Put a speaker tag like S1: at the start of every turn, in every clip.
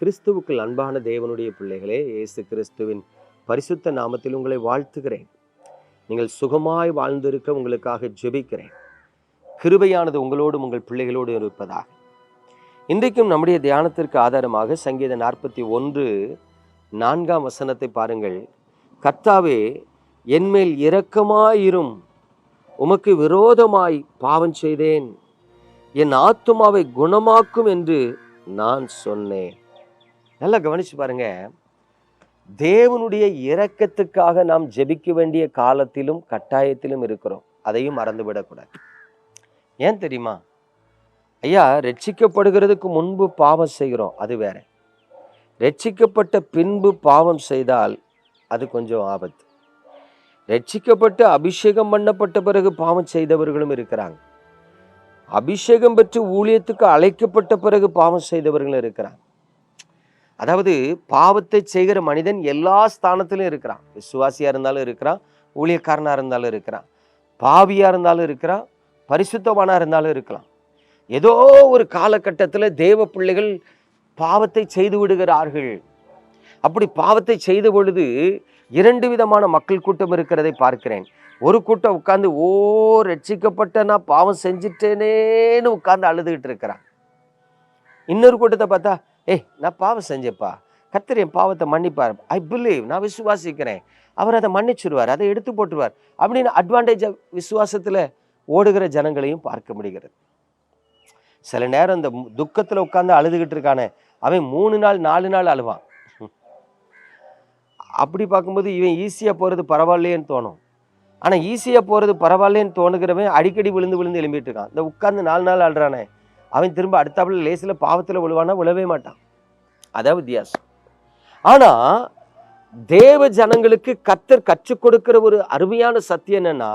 S1: கிறிஸ்துவுக்குள் அன்பான தேவனுடைய பிள்ளைகளே இயேசு கிறிஸ்துவின் பரிசுத்த நாமத்தில் உங்களை வாழ்த்துகிறேன். நீங்கள் சுகமாய் வாழ்ந்திருக்க உங்களுக்காக ஜெபிக்கிறேன். கிருபையானது உங்களோடும் உங்கள் பிள்ளைகளோடு இருப்பதாக. இன்றைக்கும் நம்முடைய தியானத்திற்கு ஆதாரமாக சங்கீத நாற்பத்தி ஒன்று நான்காம் வசனத்தை பாருங்கள். கர்த்தாவே என்மேல் இரக்கமாயிரும் உமக்கு விரோதமாய் பாவம் செய்தேன். என் ஆத்துமாவை குணமாக்கும் என்று நான் சொன்னேன். நல்லா கவனிச்சு பாருங்க. தேவனுடைய இரக்கத்துக்காக நாம் ஜெபிக்க வேண்டிய காலத்திலும் கட்டாயத்திலும் இருக்கிறோம். அதையும் மறந்துவிடக்கூடாது. ஏன் தெரியுமா? ஐயா ரட்சிக்கப்படுகிறதுக்கு முன்பு பாவம் செய்கிறோம் அது வேற. ரட்சிக்கப்பட்ட பின்பு பாவம் செய்தால் அது கொஞ்சம் ஆபத்து. ரட்சிக்கப்பட்டு அபிஷேகம் பண்ணப்பட்ட பிறகு பாவம் செய்தவர்களும் இருக்கிறாங்க. அபிஷேகம் பெற்று ஊழியத்துக்கு அழைக்கப்பட்ட பிறகு பாவம் செய்தவர்களும் இருக்கிறாங்க. அதாவது பாவத்தை செய்கிற மனிதன் எல்லா ஸ்தானத்திலும் இருக்கிறான். விசுவாசியாக இருந்தாலும் இருக்கிறான் ஊழியக்காரனாக இருந்தாலும் இருக்கிறான் பாவியாக இருந்தாலும் இருக்கிறான் பரிசுத்தவானாக இருந்தாலும் இருக்கலாம். ஏதோ ஒரு காலகட்டத்தில் தேவ பிள்ளைகள் பாவத்தை செய்து விடுகிறார்கள். அப்படி பாவத்தை செய்த பொழுது இரண்டு விதமான மக்கள் கூட்டம் இருக்கிறதை பார்க்கிறேன். ஒரு கூட்டம் உட்கார்ந்து ஓ ரட்சிக்கப்பட்ட நான் பாவம் செஞ்சிட்டேனேன்னு உட்கார்ந்து அழுதுகிட்டு இருக்கிறான். இன்னொரு கூட்டத்தை பார்த்தா ஏய் நான் பாவம் செஞ்சப்பா கர்த்தர் என் பாவத்தை மன்னிப்பார். ஐ பிலீவ் நான் விசுவாசிக்கிறேன். அவர் அதை மன்னிச்சிடுவார் அதை எடுத்து போட்டுருவார் அப்படின்னு அட்வான்டேஜ் விசுவாசத்தில் ஓடுகிற ஜனங்களையும் பார்க்க முடிகிறது. சில நேரம் இந்த துக்கத்தில் உட்காந்து அழுதுகிட்டு இருக்கானே அவன் மூணு நாள் நாலு நாள் அழுவான். அப்படி பார்க்கும்போது இவன் ஈஸியாக போகிறது பரவாயில்லையேன்னு தோணும். ஆனால் ஈஸியாக போகிறது பரவாயில்லைன்னு தோணுகிறவன் அடிக்கடி விழுந்து விழுந்து எழும்பிட்டு இருக்கான். இந்த உட்காந்து நாலு நாள் அழுறானே அவன் திரும்ப அடுத்தாப்புல லேசில் பாவத்தில் விழுவானா விழவே மாட்டான். அதான் வித்தியாசம். ஆனால் தேவ ஜனங்களுக்கு கத்தர் கற்றுக் கொடுக்கிற ஒரு அருமையான சத்தியம் என்னன்னா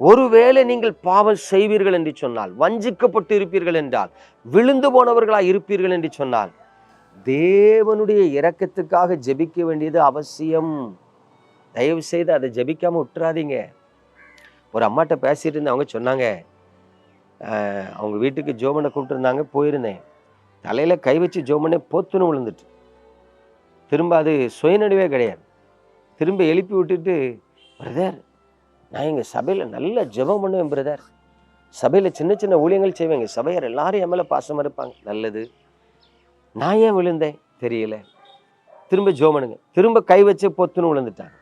S1: ஒருவேளை நீங்கள் பாவம் செய்வீர்கள் என்று சொன்னால் வஞ்சிக்கப்பட்டு இருப்பீர்கள் என்றால் விழுந்து போனவர்களாக இருப்பீர்கள் என்று சொன்னால் தேவனுடைய இரக்கத்துக்காக ஜெபிக்க வேண்டியது அவசியம். தயவு செய்து அதை ஜெபிக்காமல் விட்டுறாதீங்க. ஒரு அம்மாட்ட பேசிட்டு இருந்து அவங்க சொன்னாங்க அவங்க வீட்டுக்கு ஜோமனை கூப்பிட்டுருந்தாங்க போயிருந்தேன். தலையில் கை வச்சு ஜோமனே பொத்துன்னு விழுந்துட்டு. திரும்ப அது சுயநடுவே கிடையாது. திரும்ப எழுப்பி விட்டுட்டு பிரதர் நான் எங்கள் சபையில் நல்ல ஜெபம் பண்ணுவேன் பிரதர். சபையில் சின்ன சின்ன ஊழியங்கள் செய்வேங்க. சபையார் எல்லாரும் என் மேலே பாசமாக இருப்பாங்க. நல்லது. நான் ஏன் விழுந்தேன்? தெரியல. திரும்ப ஜோமனுங்க. திரும்ப கை வச்சு பொத்துன்னு விழுந்துட்டாங்க.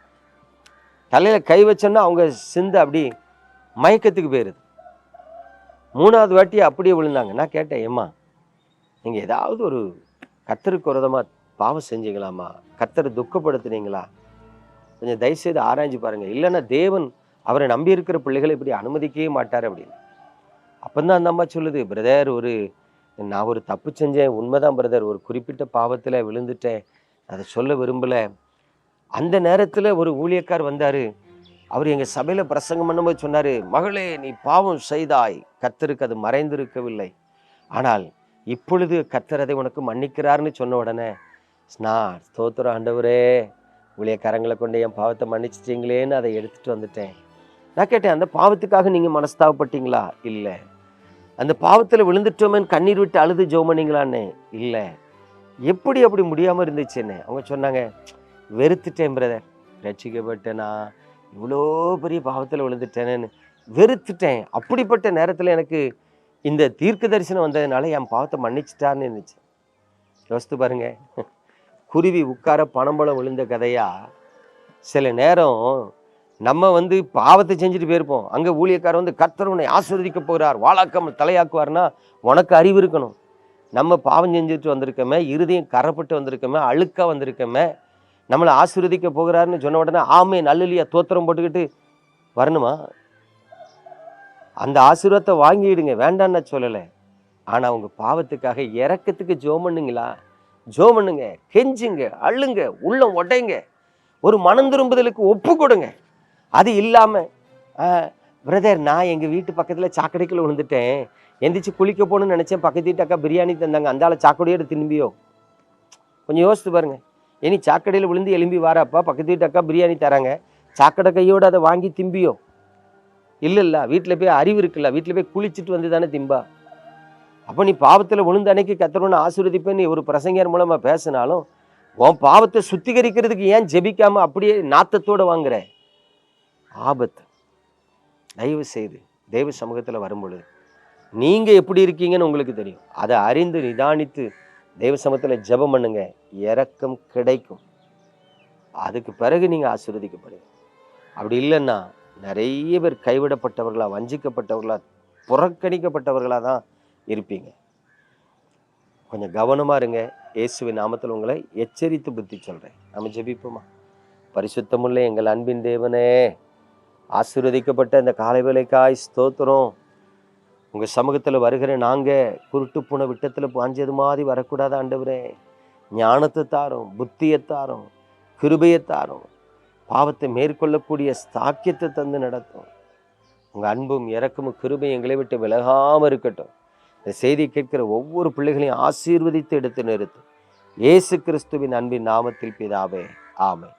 S1: தலையில் கை வச்சோன்னா அவங்க சிந்து அப்படி மயக்கத்துக்கு போயிருது. மூணாவது வாட்டி அப்படியே விழுந்தாங்க. நான் கேட்டேன் ஏம்மா நீங்கள் ஏதாவது ஒரு கத்தருக்கு விரதமாக பாவம் செஞ்சீங்களாம்மா? கத்தரை துக்கப்படுத்துனீங்களா? கொஞ்சம் தயவுசெய்து ஆராய்ஞ்சு பாருங்கள் இல்லைன்னா தேவன் அவரை நம்பி இருக்கிற பிள்ளைகளை இப்படி அனுமதிக்கவே மாட்டார் அப்படின்னு. அப்போந்தான் அந்த அம்மா சொல்லுது பிரதர் ஒரு நான் ஒரு தப்பு செஞ்சேன். உண்மைதான் பிரதர். ஒரு குறிப்பிட்ட பாவத்தில் விழுந்துட்டேன். அதை சொல்ல விரும்பலை. அந்த நேரத்தில் ஒரு ஊழியக்கார் வந்தார். அவர் எங்கள் சபையில் பிரசங்கம் பண்ணும்போது சொன்னார் மகளே நீ பாவம் செய்தாய் கத்தருக்கு அது மறைந்திருக்கவில்லை. ஆனால் இப்பொழுது கத்தர் அதை உனக்கு மன்னிக்கிறார்னு சொன்ன உடனே நான் ஸ்தோத்திரம் ஆண்டவரே ஊழியக்காரங்களை கொண்டு என் பாவத்தை மன்னிச்சிட்டீங்களேன்னு அதை எடுத்துகிட்டு வந்துட்டேன். நான் கேட்டேன் அந்த பாவத்துக்காக நீங்கள் மனஸ்தாபப்பட்டீங்களா? இல்லை. அந்த பாவத்தில் விழுந்துட்டோமேன்னு கண்ணீர் விட்டு அழுது ஜோமனீங்களான்னு? இல்லை. எப்படி அப்படி முடியாமல் இருந்துச்சுன்னு? அவங்க சொன்னாங்க வெறுத்துட்டேன் பிரதர் ரசிக்கப்பட்டேனா இவ்வளோ பெரிய பாவத்தில் விழுந்துட்டேனேன்னு வெறுத்துட்டேன். அப்படிப்பட்ட நேரத்தில் எனக்கு இந்த தீர்க்க தரிசனம் வந்ததுனால என் பாவத்தை மன்னிச்சிட்டான்னு இருந்துச்சு. யோசித்து பாருங்க. குருவி உட்கார பணம்பழம் விழுந்த கதையா? சில நேரம் நம்ம வந்து பாவத்தை செஞ்சுட்டு போயிருப்போம். அங்கே ஊழியக்காரர் வந்து கர்த்தர் உன்னை ஆஸ்வதிக்க போகிறார் வாழாக்கம் தலையாக்குவார்னா உனக்கு அறிவு இருக்கணும். நம்ம பாவம் செஞ்சுட்டு வந்திருக்கோமே இருதயம் கரப்பட்டு வந்திருக்கோமே அழுக்காக வந்திருக்கோமே நம்மளை ஆசீர்வதிக்க போகிறாருன்னு சொன்ன உடனே ஆமே நல்லலியா தோத்திரம் போட்டுக்கிட்டு வரணுமா? அந்த ஆசீர்வாதத்தை வாங்கிடுங்க வேண்டான்னு நான் சொல்லலை. ஆனால் அவங்க பாவத்துக்காக இறக்கத்துக்கு ஜோம் பண்ணுங்களா? ஜோ பண்ணுங்க கெஞ்சுங்க அள்ளுங்க உள்ளம் உடைங்க. ஒரு மனம் திரும்புதலுக்கு ஒப்பு கொடுங்க. அது இல்லாமல் பிரதர் நான் எங்கள் வீட்டு பக்கத்தில் சாக்கடைக்குள்ள விழுந்துட்டேன். எந்திரிச்சு குளிக்க போகணும்னு நினச்சேன். பக்கத்து வீட்டு அக்கா பிரியாணி தந்தாங்க. அந்த ஆளை சாக்கடையோடு திரும்பியோ? கொஞ்சம் யோசித்து பாருங்கள் இனி சாக்கடையில் விழுந்து எலும்பி வாராப்பா பக்கத்து வீட்டு அக்கா பிரியாணி தராங்க. சாக்கடை கையோடு அதை வாங்கி திம்பியோ? இல்லை இல்லை வீட்டில் போய் அறிவு இருக்குல்ல வீட்டில் போய் குளிச்சுட்டு வந்து தானே திம்பா. அப்போ நீ பாவத்தில் விழுந்த அன்னைக்கு கத்தருன்னு ஆசீர்வதிப்பேன்னு ஒரு பிரசங்கர் மூலமாக பேசினாலும் உன் பாவத்தை சுத்திகரிக்கிறதுக்கு ஏன் ஜெபிக்காமல் அப்படியே நாத்தத்தோடு வாங்குற? ஆபத்து. தயவு செய்து தெய்வ சமூகத்தில் வரும்பொழுது நீங்கள் எப்படி இருக்கீங்கன்னு உங்களுக்கு தெரியும். அதை அறிந்து நிதானித்து தெய்வ சமத்தில் ஜெபம் பண்ணுங்க. இறக்கம் கிடைக்கும். அதுக்கு பிறகு நீங்கள் ஆசீர்வதிக்கப்படுங்க. அப்படி இல்லைன்னா நிறைய பேர் கைவிடப்பட்டவர்களாக வஞ்சிக்கப்பட்டவர்களாக புறக்கணிக்கப்பட்டவர்களாக தான் இருப்பீங்க. கொஞ்சம் கவனமாக இருங்க. இயேசுவின் நாமத்தில் உங்களை எச்சரித்து புத்தி சொல்கிறேன் நம்ம ஜெபிப்போமா? பரிசுத்தமுள்ள எங்கள் அன்பின் தேவனே ஆசீர்வதிக்கப்பட்ட இந்த காலை வேலைக்காய் ஸ்தோத்திரம். உங்கள் சமூகத்தில் வருகிற நாங்கள் குருட்டு போன விட்டத்தில் பாஞ்சது மாதிரி வரக்கூடாது ஆண்டவரே. ஞானத்தை தாரும் புத்தியை தாரும் கிருபையை தாரும். பாவத்தை மேற்கொள்ளக்கூடிய ஸ்தாக்கியத்தை தந்து நடத்தும். உங்கள் அன்பும் இறக்கமும் கிருபை எங்களை விட்டு விலகாமல் இருக்கட்டும். இந்த செய்தி கேட்கிற ஒவ்வொரு பிள்ளைகளையும் ஆசீர்வதித்து எடுத்து நிறுத்தும். இயேசு கிறிஸ்துவின் அன்பின் நாமத்தில் பிதாவே ஆமை